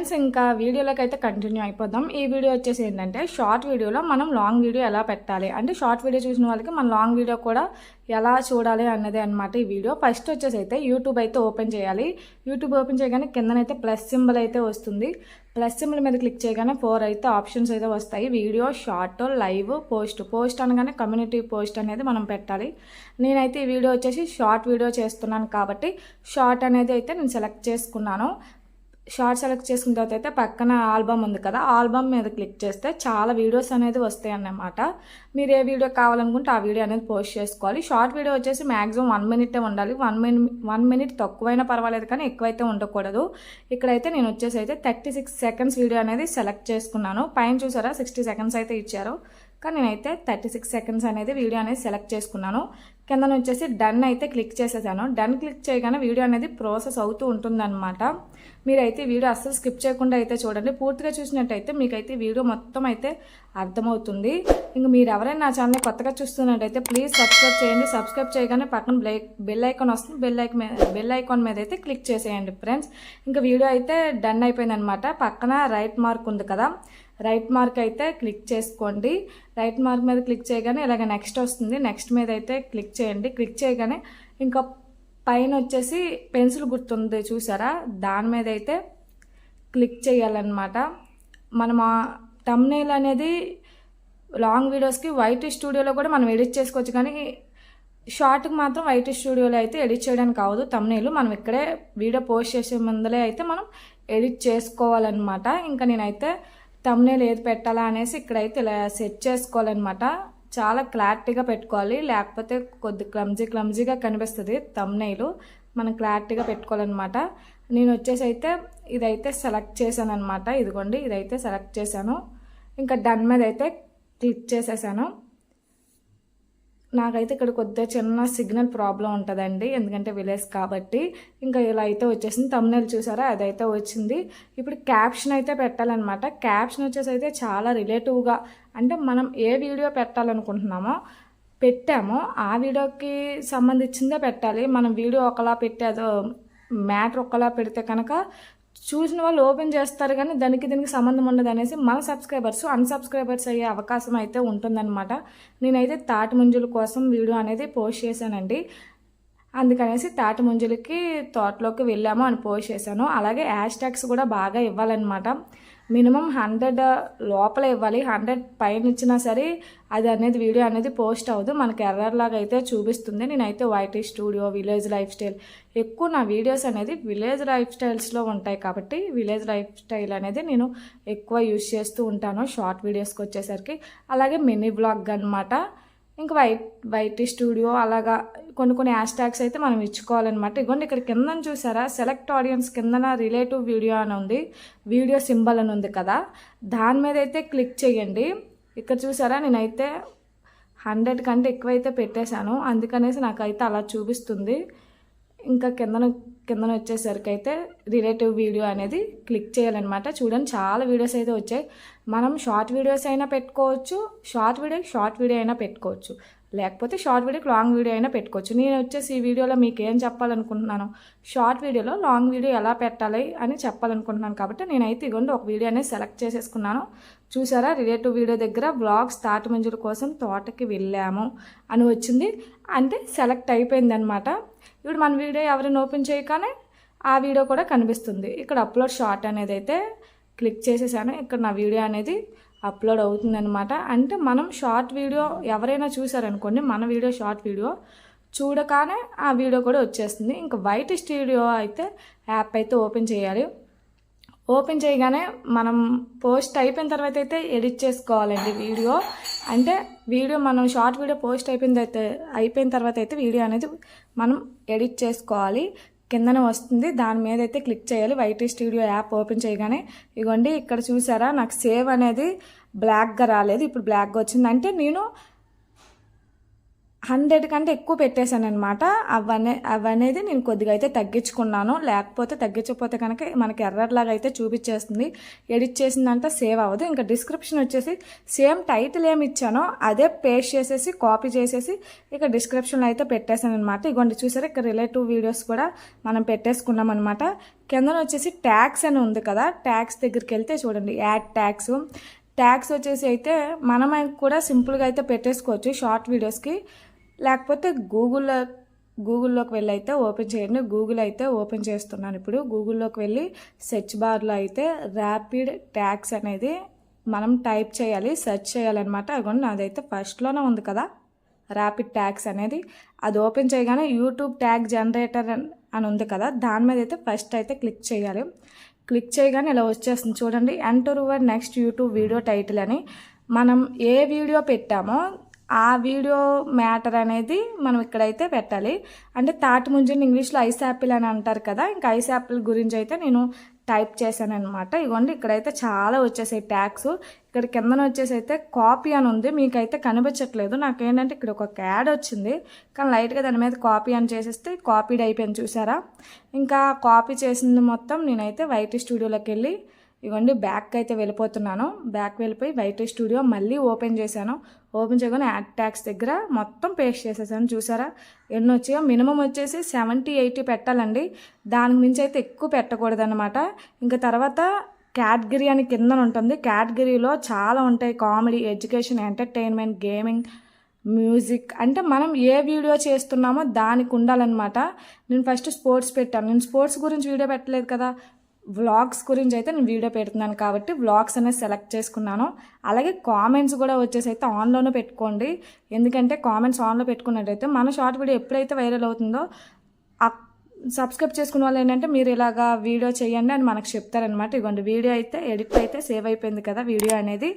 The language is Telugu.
ఫ్రెండ్స్ ఇంకా వీడియోలోకి అయితే కంటిన్యూ అయిపోదాం. ఈ వీడియో వచ్చేసి ఏంటంటే షార్ట్ వీడియోలో మనం లాంగ్ వీడియో ఎలా పెట్టాలి? అంటే షార్ట్ వీడియో చూసిన వాళ్ళకి మన లాంగ్ వీడియో కూడా ఎలా చూడాలి అన్నది అనమాట ఈ వీడియో. ఫస్ట్ వచ్చేసి అయితే యూట్యూబ్ అయితే ఓపెన్ చేయాలి. యూట్యూబ్ ఓపెన్ చేయగానే కిందనైతే ప్లస్ సింబల్ అయితే వస్తుంది. ప్లస్ సింబల్ మీద క్లిక్ చేయగానే ఫోర్ అయితే ఆప్షన్స్ అయితే వస్తాయి. Video short live post post అనగానే కమ్యూనిటీ పోస్ట్ అనేది మనం పెట్టాలి. నేనైతే ఈ వీడియో వచ్చేసి షార్ట్ వీడియో చేస్తున్నాను కాబట్టి షార్ట్ అనేది అయితే నేను సెలెక్ట్ చేసుకున్నాను. షార్ట్ సెలెక్ట్ చేసుకున్న తర్వాత అయితే పక్కన ఆల్బమ్ ఉంది కదా ఆల్బమ్ మీద క్లిక్ చేస్తే చాలా వీడియోస్ అనేది వస్తాయి అన్నమాట. మీరు ఏ వీడియో కావాలనుకుంటే ఆ వీడియో అనేది పోస్ట్ చేసుకోవాలి. షార్ట్ వీడియో వచ్చేసి మ్యాక్సిమం వన్ మినిటే ఉండాలి. వన్ మినిట్ వన్ మినిట్ తక్కువైనా పర్వాలేదు కానీ ఎక్కువైతే ఉండకూడదు. ఇక్కడైతే నేను వచ్చేసి అయితే థర్టీ సిక్స్ సెకండ్స్ వీడియో అనేది సెలెక్ట్ చేసుకున్నాను. పైన చూసారా సిక్స్టీ సెకండ్స్ అయితే ఇచ్చారు. కానీ నేనైతే థర్టీ సిక్స్ సెకండ్స్ అనేది వీడియో అనేది సెలెక్ట్ చేసుకున్నాను. కింద వచ్చేసి డన్ అయితే క్లిక్ చేసేసాను. డన్ క్లిక్ చేయగానే వీడియో అనేది ప్రాసెస్ అవుతూ ఉంటుందన్నమాట. మీరైతే వీడియో అస్సలు స్కిప్ చేయకుండా అయితే చూడండి. పూర్తిగా చూసినట్టయితే మీకైతే వీడియో మొత్తం అయితే అర్థమవుతుంది. ఇంక మీరు ఎవరైనా నా ఛానల్ కొత్తగా చూస్తున్నట్టయితే ప్లీజ్ సబ్స్క్రైబ్ చేయండి. సబ్స్క్రైబ్ చేయగానే పక్కన బెల్ ఐకాన్ వస్తుంది. బెల్ ఐక్ మీద బెల్ ఐకాన్ మీద అయితే క్లిక్ చేసేయండి ఫ్రెండ్స్. ఇంకా వీడియో అయితే డన్ అయిపోయిందనమాట పక్కన రైట్ మార్క్ ఉంది కదా. రైట్ మార్క్ అయితే క్లిక్ చేసుకోండి. రైట్ మార్క్ మీద క్లిక్ చేయగానే ఇలాగ నెక్స్ట్ వస్తుంది. నెక్స్ట్ మీద అయితే క్లిక్ చేయండి. క్లిక్ చేయగానే ఇంకా పైన వచ్చేసి పెన్సిల్ గుర్తుంది చూసారా? దాని మీద అయితే క్లిక్ చేయాలన్నమాట. మనం టమ్నేల్ అనేది లాంగ్ వీడియోస్కి వైట్ స్టూడియోలో కూడా మనం ఎడిట్ చేసుకోవచ్చు. కానీ షార్ట్కి మాత్రం వైట్ స్టూడియోలో అయితే ఎడిట్ చేయడానికి కావదు. తమ్నేలు మనం ఇక్కడే వీడియో పోస్ట్ చేసే ముందలే అయితే మనం ఎడిట్ చేసుకోవాలన్నమాట. ఇంకా నేనైతే తమ్నేలు ఏది పెట్టాలా అనేసి ఇక్కడైతే ఇలా సెట్ చేసుకోవాలన్నమాట. చాలా క్లారిటీగా పెట్టుకోవాలి. లేకపోతే కొద్ది క్లమ్జీ క్లమ్జీగా కనిపిస్తుంది తమ్నైలు మనం క్లారిటీగా పెట్టుకోవాలన్నమాట. నేను వచ్చేసి అయితే ఇదైతే సెలెక్ట్ చేశాను అనమాట ఇదిగోండి ఇదైతే సెలెక్ట్ చేశాను. ఇంకా డన్ మీద అయితే క్లిక్ చేసేసాను. నాకైతే ఇక్కడ కొద్దిగా చిన్న సిగ్నల్ ప్రాబ్లం ఉంటుందండి. ఎందుకంటే విలేజ్ కాబట్టి ఇంకా ఇలా అయితే వచ్చేసింది. తమ్నెల్ చూసారా? అదైతే వచ్చింది. ఇప్పుడు క్యాప్షన్ అయితే పెట్టాలన్నమాట. క్యాప్షన్ వచ్చేసి అయితే చాలా రిలేటివ్గా అంటే మనం ఏ వీడియో పెట్టాలనుకుంటున్నామో పెట్టామో ఆ వీడియోకి సంబంధించిందే పెట్టాలి. మనం వీడియో ఒకలా పెట్టేదో మ్యాటర్ ఒకలా పెడితే కనుక చూసిన వాళ్ళు ఓపెన్ చేస్తారు కానీ దానికి దీనికి సంబంధం ఉండదు అనేసి మన సబ్స్క్రైబర్స్ అన్సబ్స్క్రైబర్స్ అయ్యే అవకాశం అయితే ఉంటుందన్నమాట. నేనైతే తాటి ముంజుల కోసం వీడియో అనేది పోస్ట్ చేశానండి. అందుకనేసి తాటి ముంజులకి తోటలోకి వెళ్ళాము అని పోస్ట్ చేశాను. అలాగే హ్యాష్ ట్యాగ్స్ కూడా బాగా ఇవ్వాలన్నమాట. మినిమం హండ్రెడ్ లోపల ఇవ్వాలి. హండ్రెడ్ పైన ఇచ్చినా సరే అది అనేది వీడియో అనేది పోస్ట్ అవ్వదు. మనకి ఎర్రర్ లాగా అయితే చూపిస్తుంది. నేనైతే YT studio village life style ఎక్కువ నా వీడియోస్ అనేది విలేజ్ లైఫ్ స్టైల్స్లో ఉంటాయి కాబట్టి విలేజ్ లైఫ్ స్టైల్ అనేది నేను ఎక్కువ యూజ్ చేస్తూ ఉంటాను షార్ట్ వీడియోస్కి వచ్చేసరికి. అలాగే మినీ బ్లాగ్ అనమాట ఇంకా వైట్ వైట్ స్టూడియో అలాగా కొన్ని కొన్ని హ్యాష్ ట్యాగ్స్ అయితే మనం ఇచ్చుకోవాలన్నమాట. ఇగోండి ఇక్కడ కింద చూసారా? సెలెక్ట్ ఆడియన్స్ కిందన రిలేటివ్ వీడియో అని ఉంది. వీడియో సింబల్ అని ఉంది కదా. దాని మీద అయితే క్లిక్ చేయండి. ఇక్కడ చూసారా? నేనైతే హండ్రెడ్ కంటే ఎక్కువైతే పెట్టేశాను. అందుకనేసి నాకైతే అలా చూపిస్తుంది. ఇంకా కిందన కిందన వచ్చేసరికి అయితే రిలేటివ్ వీడియో అనేది క్లిక్ చేయాలన్నమాట. చూడండి చాలా వీడియోస్ అయితే వచ్చాయి. మనం షార్ట్ వీడియోస్ అయినా పెట్టుకోవచ్చు షార్ట్ వీడియోకి షార్ట్ వీడియో అయినా పెట్టుకోవచ్చు. లేకపోతే షార్ట్ వీడియోకి లాంగ్ వీడియో అయినా పెట్టుకోవచ్చు. నేను వచ్చేసి ఈ వీడియోలో మీకు ఏం చెప్పాలనుకుంటున్నాను షార్ట్ వీడియోలో లాంగ్ వీడియో ఎలా పెట్టాలి అని చెప్పాలనుకుంటున్నాను కాబట్టి నేనైతే ఇగోండి ఒక వీడియో అనేది సెలెక్ట్ చేసేసుకున్నాను. చూసారా రిలేటివ్ వీడియో దగ్గర బ్లాగ్ స్టార్ట్ మంజుల కోసం తోటకి వెళ్ళాము అని వచ్చింది. అంటే సెలెక్ట్ అయిపోయింది అనమాట ఇప్పుడు మన వీడియో ఎవరైనా ఓపెన్ చేయగానే ఆ వీడియో కూడా కనిపిస్తుంది. ఇక్కడ అప్లోడ్ షార్ట్ అనేది అయితే క్లిక్ చేసేసాను. ఇక్కడ నా వీడియో అనేది అప్లోడ్ అవుతుందనమాట అంటే మనం షార్ట్ వీడియో ఎవరైనా చూసారనుకోండి మన వీడియో షార్ట్ వీడియో చూడగానే ఆ వీడియో కూడా వచ్చేస్తుంది. ఇంకా వైట్ స్టూడియో అయితే యాప్ అయితే ఓపెన్ చేయాలి. ఓపెన్ చేయగానే మనం పోస్ట్ అయిపోయిన తర్వాత అయితే ఎడిట్ చేసుకోవాలండి వీడియో. అంటే వీడియో మనం షార్ట్ వీడియో పోస్ట్ అయిపోయిన అయితే అయిపోయిన తర్వాత అయితే వీడియో అనేది మనం ఎడిట్ చేసుకోవాలి. కిందన వస్తుంది. దాని మీద అయితే క్లిక్ చేయాలి. వైటీ స్టూడియో యాప్ ఓపెన్ చేయగానే ఇగోండి ఇక్కడ చూసారా? నాకు సేవ్ అనేది బ్లాక్గా రాలేదు. ఇప్పుడు బ్లాక్గా వచ్చింది. అంటే నేను హండ్రెడ్ కంటే ఎక్కువ పెట్టేశాను అనమాట అవనే అవనేది నేను కొద్దిగా అయితే తగ్గించుకున్నాను. లేకపోతే తగ్గించకపోతే కనుక మనకి ఎర్రర్లాగా అయితే చూపించేస్తుంది. ఎడిట్ చేసిందంతా సేవ్ అవ్వదు. ఇంకా డిస్క్రిప్షన్ వచ్చేసి సేమ్ టైటిల్ ఏమి ఇచ్చానో అదే పేస్ట్ చేసేసి కాపీ చేసేసి ఇక డిస్క్రిప్షన్లో అయితే పెట్టేశాను అనమాట ఇగోండి చూసారా ఇక్కడ రిలేటివ్ వీడియోస్ కూడా మనం పెట్టేసుకున్నాం అనమాట కిందన వచ్చేసి ట్యాక్స్ అని ఉంది కదా ట్యాక్స్ దగ్గరికి వెళ్తే చూడండి యాడ్ ట్యాక్స్ ట్యాక్స్ వచ్చేసి అయితే మనం కూడా సింపుల్గా అయితే పెట్టేసుకోవచ్చు షార్ట్ వీడియోస్కి. లేకపోతే గూగుల్లో గూగుల్లోకి వెళ్ళి అయితే ఓపెన్ చేయండి. గూగుల్ అయితే ఓపెన్ చేస్తున్నాను ఇప్పుడు. గూగుల్లోకి వెళ్ళి సెర్చ్ బార్లో అయితే ర్యాపిడ్ ట్యాక్స్ అనేది మనం టైప్ చేయాలి సెర్చ్ చేయాలన్నమాట. అదిగోండి నాదైతే ఫస్ట్లోనే ఉంది కదా. ర్యాపిడ్ ట్యాక్స్ అనేది. అది ఓపెన్ చేయగానే యూట్యూబ్ ట్యాగ్ జనరేటర్ అని ఉంది కదా. దాని మీద అయితే ఫస్ట్ అయితే క్లిక్ చేయాలి. క్లిక్ చేయగానే ఇలా వచ్చేస్తుంది. చూడండి enter your next YouTube video title అని. మనం ఏ వీడియో పెట్టామో ఆ వీడియో మ్యాటర్ అనేది మనం ఇక్కడైతే పెట్టాలి. అంటే తాటి ముంజని ఇంగ్లీష్లో ఐస్ యాపిల్ అని అంటారు కదా ఇంకా ఐస్ యాపిల్ గురించి అయితే నేను టైప్ చేశాను అనమాట ఇవ్వండి ఇక్కడైతే చాలా వచ్చేసాయి ట్యాక్స్ ఇక్కడ కిందన వచ్చేసి అయితే కాపీ అని ఉంది మీకైతే కనిపించట్లేదు. నాకేంటంటే ఇక్కడ ఒక యాడ్ వచ్చింది కానీ లైట్గా దాని మీద కాపీ అని చేసేస్తే కాపీడ్ అయిపోయింది చూసారా? ఇంకా కాపీ చేసింది మొత్తం నేనైతే వైట్ స్టూడియోలోకి వెళ్ళి ఇవ్వండి బ్యాక్ అయితే వెళ్ళిపోతున్నాను. బ్యాక్ వెళ్ళిపోయి బయట స్టూడియో మళ్ళీ ఓపెన్ చేశాను. ఓపెన్ చేయగానే యాడ్ ట్యాక్స్ దగ్గర మొత్తం పేస్ట్ చేసేసాను. చూసారా? ఎన్ని వచ్చాయో? మినిమం వచ్చేసి సెవెంటీ ఎయిటీ పెట్టాలండి. దానికి మించి అయితే ఎక్కువ పెట్టకూడదన్నమాట. ఇంకా తర్వాత క్యాటగిరీ అని కింద ఉంటుంది. క్యాటగిరీలో చాలా ఉంటాయి. Comedy education entertainment gaming music అంటే మనం ఏ వీడియో చేస్తున్నామో దానికి ఉండాలన్నమాట. నేను ఫస్ట్ స్పోర్ట్స్ పెట్టాను. నేను స్పోర్ట్స్ గురించి వీడియో పెట్టలేదు కదా. వ్లాగ్స్ గురించి అయితే నేను వీడియో పెడుతున్నాను కాబట్టి వ్లాగ్స్ అనేది సెలెక్ట్ చేసుకున్నాను. అలాగే కామెంట్స్ కూడా వచ్చేసి అయితే ఆన్లోనే పెట్టుకోండి. ఎందుకంటే కామెంట్స్ ఆన్లో పెట్టుకున్నట్టయితే మన షార్ట్ వీడియో ఎప్పుడైతే వైరల్ అవుతుందో సబ్స్క్రైబ్ చేసుకున్న వాళ్ళు ఏంటంటే మీరు ఇలాగా వీడియో చేయండి అని మనకు చెప్తారనమాట ఇవ్వండి వీడియో అయితే ఎడిట్ అయితే సేవ్ అయిపోయింది కదా వీడియో అనేది.